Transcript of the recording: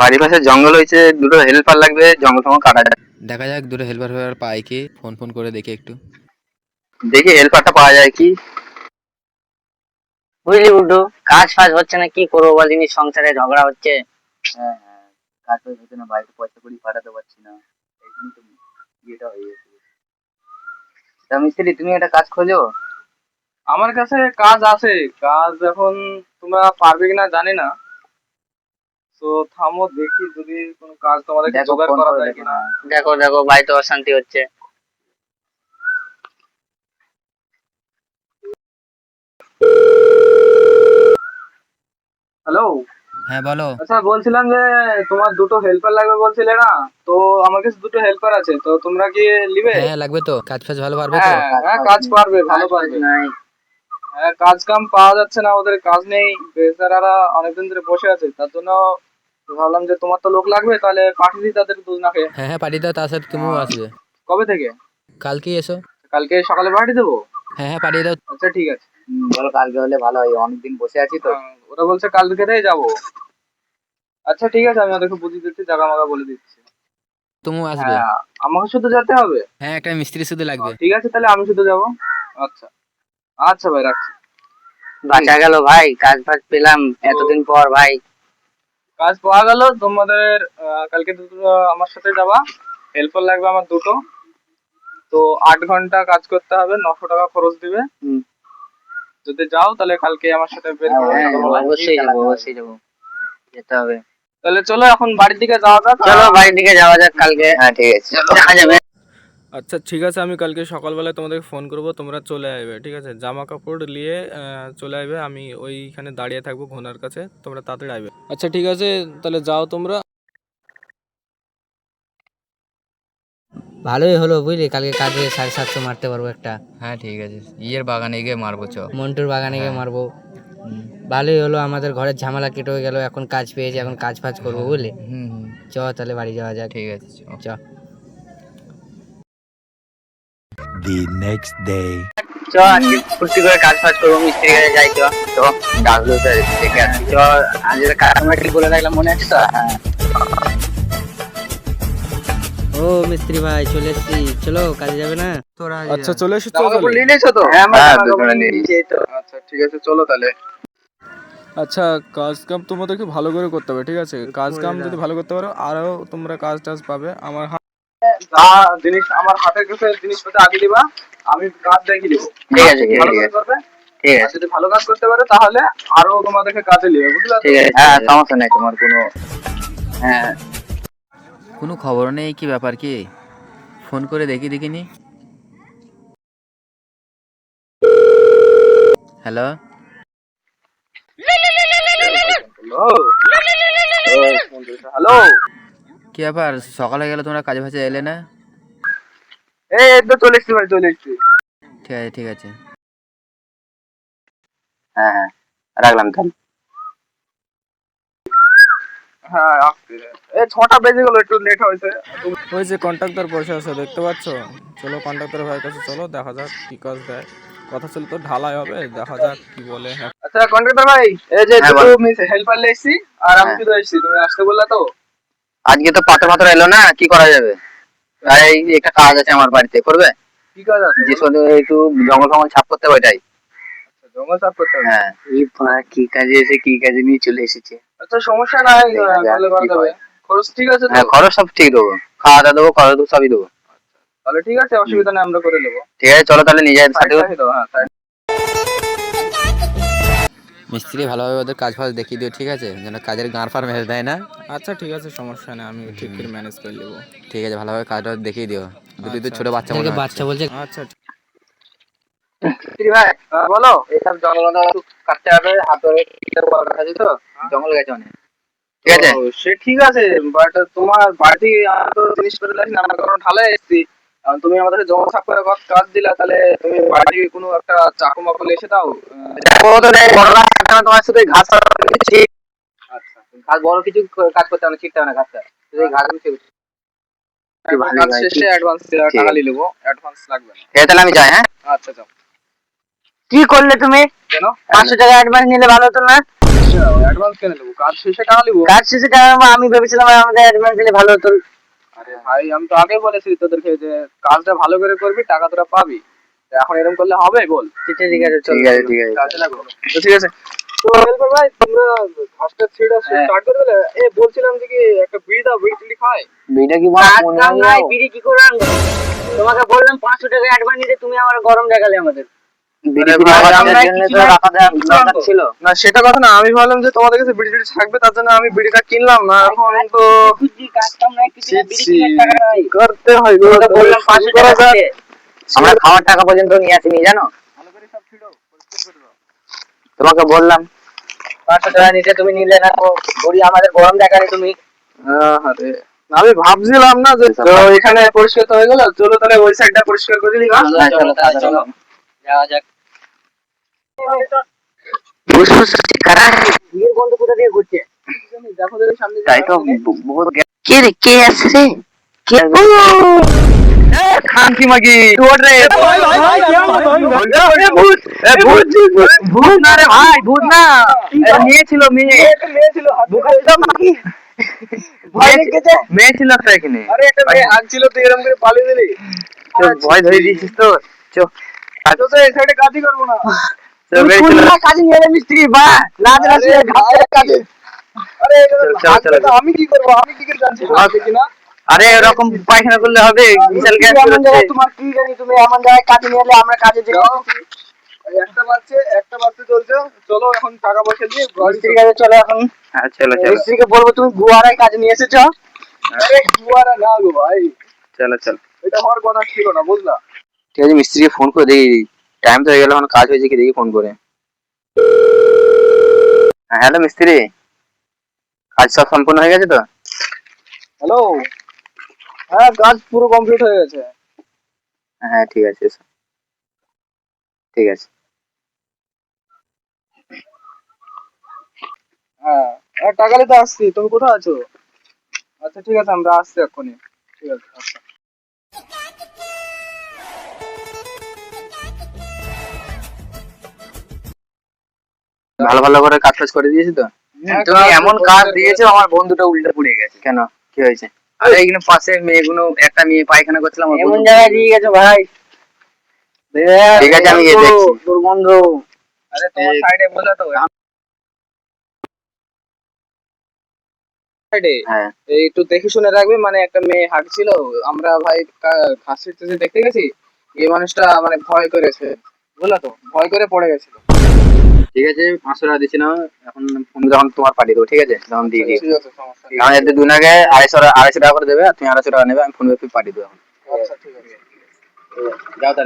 বাড়ির পাশে জঙ্গল হয়েছে দুটো হেল্পার লাগবে জঙ্গল ফঙ্গল কাটা যায় দেখা যাক দুটো হেল্পার ফেল্পার পাই কি? ফোন ফোন করে দেখি একটু। দেখি হেল্পারটা পাওয়া যায় কি? বুঝলি উল্টু কাজ ফাজ হচ্ছে না কি করব বলিনি সংসারে ঝগড়া হচ্ছে। হ্যাঁ হ্যাঁ কাজ বাজ হচ্ছে না বাড়িতে পয়সা করি পাঠাতে পারছি না। এই জন্যই তো ইয়েটা হয়ে গেছে। তা মিস্ত্রি তুমি একটা কাজ খোঁজো? আমার কাছে কাজ আছে কাজ এখন তোমরা পারবে কিনা জানি না। তো থামো দেখি যদি কোনো কাজ তোমাদেরকে দেখো জোগাড় করা যায় কিনা। দেখো দেখো বাড়িতে অশান্তি হচ্ছে। হ্যালো হ্যাঁ বলো। আচ্ছা বলছিলাম যে তোমার দুটো হেল্পার লাগবে বলছিলে না? তো আমার কাছে দুটো হেল্পার আছে তো তোমরা কি নিবে? হ্যাঁ লাগবে তো। কাজ ফাজ ভালো পারবে তো? হ্যাঁ হ্যাঁ কাজ পারবে ভালো পারবে। নাই। কাজ কাম পাওয়া যাচ্ছে না ওদের কাজ নেই। বেচারারা অনেকদিন ধরে বসে আছে তার জন্য ভাবলাম যে তোমার তো লোক লাগবে তাহলে পাঠিয়ে দিই তাদের দুজনাকে। হ্যাঁ হ্যাঁ পাঠিয়ে দাও তার সাথে তুমিও আসবে। কবে থেকে? কালকে এসো। কালকে সকালে পাঠিয়ে দেবো? হ্যাঁ হ্যাঁ পাঠিয়ে দাও। আচ্ছা ঠিক আছে। বলো কালকে হলে ভালো হয় অনেকদিন বসে আছি তো। হ্যাঁ, ওরা বলছে কালকে থেকে যাব। আচ্ছা ঠিক আছে আমি ওদেরকে বুঝিয়ে দিচ্ছি জায়গা মাগা বলে দিচ্ছি। তুমিও আসবে। হ্যাঁ আমাকে শুধু যেতে হবে? হ্যাঁ একটা মিস্ত্রি শুধু লাগবে। ঠিক আছে তাহলে আমি শুধু যাব। আচ্ছা। আচ্ছা ভাই রাখছি। বাঁচা গেল ভাই কাজ ফাজ পেলাম এতদিন পর ভাই। কাজ পাওয়া গেল তোমাদের কালকে দুটো আমার সাথে যাবা হেল্পার লাগবে আমার দুটো। তো আট ঘণ্টা কাজ করতে হবে নশো টাকা খরচ দিবে। হুম। যদি যাও তাহলে কালকে আমার সাথে বের হ্যাঁ, হ্যাঁ। অবশ্যই যাব অবশ্যই যাব। যেতে হবে। তাহলে চলো এখন বাড়ির দিকে যাওয়া যাক। চলো বাড়ির দিকে যাওয়া যাক কালকে। হ্যাঁ ঠিক আছে। চলো দেখা যাবে। আচ্ছা ঠিক আছে আমি কালকে সকালবেলায় তোমাদেরকে ফোন করব তোমরা চলে আসবে ঠিক আছে? জামা কাপড় নিয়ে চলে আসবে আমি ওইখানে দাঁড়িয়ে থাকব ঘোনার কাছে তোমরা তাড়াতাড়ি আসবে। আচ্ছা ঠিক আছে তাহলে যাও তোমরা। ভালোই হলো বুঝলি? কালকে কাজে সাড়ে সাতশো মারতে পারব একটা। হ্যাঁ ঠিক আছে ইয়ের বাগানে গিয়ে মারবো চ। মন্টুর বাগানে গিয়ে হ্যাঁ। মারবো। ভালোই হলো আমাদের ঘরের ঝামেলা কেটে হয়ে গেল এখন কাজ পেয়েছি এখন কাজ ফাজ করব বুঝলি? হুম হুম। চ তাহলে বাড়ি যাওয়া যাক। ঠিক আছে চ। The next day. চ আজকে ফুর্তি করে কাজ ফাজ করব মিস্ত্রি কাছে যাই চ তো ডাকলো স্যার দেখে আসি চ আজ কাজ আমরা ঠিক বলে রাখলাম মনে আছে? তো ও মিস্ত্রি ভাই চলে এসছি। চলো কাজে যাবে না? তোরা আচ্ছা চলে কাপড় নিয়ে নিয়েছো তো? হ্যাঁ আমরা হ্যাঁ দুজনে নিয়ে নিয়ে। নিয়েছি, তো। আচ্ছা ঠিক আছে চলো তাহলে। আচ্ছা কাজ কাম তোমাদেরকে ভালো করে করতে হবে ঠিক আছে? কাজ কাম যদি ভালো করতে পারো আরও তোমরা কাজ টাজ পাবে। আমার যা জিনিস আমার হাতের কাছে জিনিসপত্র আগে দিবা আমি কাজ দেখিয়ে দিব। ঠিক আছে, ঠিক আছে, করবে ঠিক আছে। যদি ভালো কাজ করতে পারো তাহলে আরও তোমাদেরকে কাজে নিবে বুঝলে? ঠিক আছে হ্যাঁ সমস্যা নেই তোমার কোনো হ্যাঁ। কোনো খবর নেই কি ব্যাপার কি? ফোন করে দেখি দেখিনি হ্যালো? হ্যালো কি ব্যাপার? সকালে গেলে তোমরা কাজে ফাজে এলে না? এই তো চলে এসছি ভাই চলে এসছি। ঠিক আছে ঠিক আছে। হ্যাঁ হ্যাঁ রাখলাম তাহলে। হ্যাঁ আসছি। এই ছটা বেজে গেল একটু লেট হয়েছে। ওই যে কন্ট্রাক্টর বসে আছে দেখতে পাচ্ছ? চলো কন্ট্রাক্টর ভাইয়ের কাছে চলো দেখা যাক কি কাজ দেয়। কথা ছিল তো ঢালাই হবে দেখা যাক কি বলে। আচ্ছা কন্ট্রাক্টর ভাই এই যে হ্যাঁ, দুটো মিস হেল্পার লেছি আর আমি হ্যাঁ। এসেছি তুমি আসতে বললা তো? আজকে তো পাথর পাথর এলো না কি করা যাবে? এই একটা কাজ আছে আমার বাড়িতে করবে? কি কাজ আছে? যে শুধু একটু জঙ্গল ফঙ্গল ছাপ করতে হবে ওইটাই জঙ্গল সাফ করতে হবে? হ্যাঁ। এই কি কাজে এসে কি কাজে নিয়ে চলে এসেছে? আচ্ছা সমস্যা নাই তাহলে করা যাবে। খরচ ঠিক আছে হ্যাঁ খরচ সব ঠিক দেবো। খাওয়া দাওয়া দেবো খরচ দেবো সবই দেবো। তাহলে ঠিক আছে অসুবিধা নেই আমরা করে নেব। ঠিক আছে চলো তাহলে নিজের সাথে হ্যাঁ মিস্ত্রি ভালোভাবে ওদের কাজ ফাজ দেখিয়ে দিও ঠিক আছে? যেন কাজের গাঁর ফার মেরে দেয় না? আচ্ছা ঠিক আছে সমস্যা নেই আমি ঠিক করে ম্যানেজ করে নেব। ঠিক আছে ভালোভাবে কাজটা দেখিয়ে দিও। দুটি তো আচ্ছা, ছোট বাচ্চা মনে বাচ্চা বলছে আচ্ছা ঠিক। ভাই হ্যাঁ, বলো এইসব জঙ্গল কাটতে হবে হাতে কাটা আছে তো? জঙ্গল গেছে অনেক। ঠিক আছে? সে ঠিক আছে বাট তোমার বাড়িতে তো জিনিস করে লাগি না আমরা কারণ ঢালাই এসেছি আর তুমি আমাদের জমা করে কাজ দিলা তাহলে তুমি বাড়ি কোনো একটা চাকু মাকু এসে দাও? তোমার শুধু ঘাস আচ্ছা ঘাস বড় কিছু কাজ করতে হবে ছিটতে হবে না ঘাসটা। শুধু ঘাস ভালো কাজ শেষে অ্যাডভান্স টাকা নিয়ে নেব অ্যাডভান্স লাগবে না। তাহলে আমি যাই হ্যাঁ? আচ্ছা যাও। কি করলে তুমি? কেন? পাঁচশো টাকা অ্যাডভান্স নিলে ভালো হতো না? অ্যাডভান্স কেন নেব? কাজ শেষে টাকা নিবো? কাজ শেষে টাকা আমি ভেবেছিলাম আমাদের অ্যাডভান্স দিলে ভালো হতো। আরে ভাই আমি তো আগেই বলেছি তোদেরকে যে কাজটা ভালো করে করবি টাকা তোরা পাবি। এখন এরকম করলে হবে? বল। ঠিক আছে ঠিক আছে চল। ঠিক আছে ঠিক আছে। কাজে লাগো তো ঠিক আছে। তো হেল্পার ভাই তোমরা ফার্স্টটা ছিড়া হ্যাঁ। স্টার্ট করে দিলে? এ বলছিলাম যে কি একটা বিড়ি দাও বিড়ি টিড়ি খাই বিটা কি কাজ কাম নাই বিড়ি কি করে তোমাকে বললাম পাঁচশো টাকা অ্যাডভান্স দিতে তুমি আমার গরম দেখালে আমাদের। সেটা কথা না আমি ভাবলাম যে তোমাদের কাছে বিড়ি টিড়ি থাকবে তার জন্য আমি বিড়িটা কিনলাম না এখন তো। করতে হয় তোমাকে বললাম পাঁচশো টাকা আমরা খাওয়ার টাকা পর্যন্ত নিয়ে আসিনি জানো? তোমাকে বললাম পাঁচশো টাকা নিতে তুমি নিলে না তো বড়ি আমাদের গরম দেখালে তুমি। আমি ভাবছিলাম না যে এখানে পরিষ্কার হয়ে গেল চলো তাহলে ওই সাইডটা পরিষ্কার করে দিই হ্যাঁ? চলো। যাওয়া যাক। কারা বিয়ের বন্ধ কোথা থেকে ঘুরছে দেখো দেখো সামনে তাই তো কে রে কে আসছে কে খানকি মাগি তোর রে ভূত ভূত না রে ভাই ভূত না মেয়ে ছিল মেয়ে মেয়ে ছিল মেয়ে একটা এখানে আরে একটা মেয়ে হাঁকছিল তুই এরকম করে পালিয়ে দিলি ভয় ধরে দিয়েছিস তো চো। তো তো এই সাইডে কাজই করব না। মিস্ত্রি বা আরে কাজে। আরে এটা চলো, চলো, হাঁকছে চলো। তো আমি কি করব? আমি কি করে জানছি হাঁকছে আরে এরকম পায়খানা করলে হবে বিশাল গ্যাস বেরোচ্ছে। তোমার কি জানি তুমি এমন জায়গায় কাজে নিয়ে এলে আমরা কাজে যাই একটা বাচ্চা একটা বাচ্চা চলছে। চলো এখন টাকা পয়সা দিয়ে ঘরে মিস্ত্রির কাছে চলো এখন। হ্যাঁ চলো চলো। মিস্ত্রিকে বলব তুমি গুয়ারায় কাজে নিয়ে এসেছ? আরে না গো ভাই। চলো চলো। এটা হওয়ার কথা ছিল না বুঝলা? ঠিক আছে মিস্ত্রিকে ফোন করে দেখি। টাইম তো হয়ে গেল এখন কাজ হয়েছে কি দেখি ফোন করে। হ্যাঁ হ্যালো মিস্ত্রি। কাজ সব সম্পূর্ণ হয়ে গেছে তো? হ্যালো হ্যাঁ কাজ পুরো কমপ্লিট হয়ে গেছে। হ্যাঁ ঠিক আছে ঠিক আছে। হ্যাঁ আর টাকা নিতে আসছি। তুমি কোথায় আছো? আচ্ছা ঠিক আছে আমরা আসছি এক্ষুনি। ঠিক আছে আচ্ছা। ভালো ভালো করে কাজ টাজ করে দিয়েছি তো? হ্যাঁ, তুমি এমন কাজ দিয়েছ। আমার বন্ধুটা উল্টে পড়ে গেছে। কেন? কি হয়েছে? আরে এখানে পাশে মেয়েগুলো একটা মেয়ে পায়খানা করছিলাম আমার এমন জায়গায় দিয়ে গেছো ভাই? ঠিক আছে, আমি গিয়ে দেখছি। দুর্গন্ধ। আরে তোমার সাইডে বলে তো। হ্যাঁ। একটু দেখে শুনে রাখবে মানে একটা মেয়ে হাঁকছিল আমরা ভাই কা- ঘাস দেখতে গেছি? এই মানুষটা মানে ভয় করেছে বুঝলা তো? ভয় করে পড়ে গেছিল। ঠিক আছে পাঁচশো টাকা দিচ্ছি না এখন তুমি যখন তোমার পাঠিয়ে দেবো ঠিক আছে? তখন দিয়ে দিই। কারণ এতে দুদিন আগে আড়াইশো টাকা- আড়াইশো টাকা করে দেবে আর তুমি আড়াইশো টাকা নেবে আমি ফোন পে পাঠিয়ে দেবো এখন। আচ্ছা ঠিক আছে। যাও তাহলে।